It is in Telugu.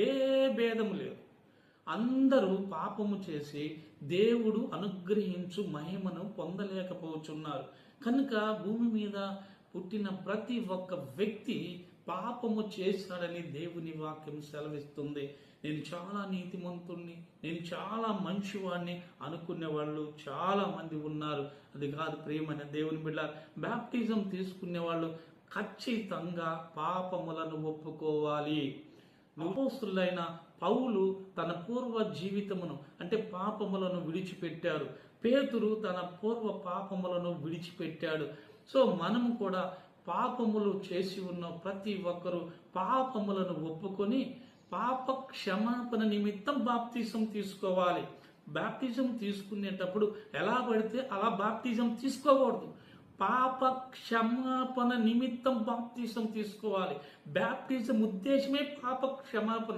ఏ భేదము లేదు. అందరూ పాపము చేసి దేవుడు అనుగ్రహించు మహిమను పొందలేకపోతున్నారు. కనుక భూమి మీద పుట్టిన ప్రతి ఒక్క వ్యక్తి పాపము చేశాడని దేవుని వాక్యం సెలవిస్తుంది. నేను చాలా నీతిమంతుణ్ణి నేను చాలా మంచివాడిని అనుకునే వాళ్ళు చాలా మంది ఉన్నారు. అది కాదు ప్రియమైన దేవుని బిడ్డ బ్యాప్టిజం తీసుకునే వాళ్ళు ఖచ్చితంగా పాపములను ఒప్పుకోవాలి. అపోస్తులైన పౌలు తన పూర్వ జీవితమును అంటే పాపములను విడిచిపెట్టారు. పేతురు తన పూర్వ పాపములను విడిచిపెట్టాడు. సో మనము కూడా పాపములు చేసి ఉన్న ప్రతి ఒక్కరూ పాపములను ఒప్పుకొని పాప క్షమాపణ నిమిత్తం బాప్తిజం తీసుకోవాలి. బాప్తిజం తీసుకునేటప్పుడు ఎలా పడితే అలా బాప్తిజం తీసుకోకూడదు. పాప క్షమాపణ నిమిత్తం బాప్తిజం తీసుకోవాలి. బ్యాప్టిజం ఉద్దేశమే పాప క్షమాపణ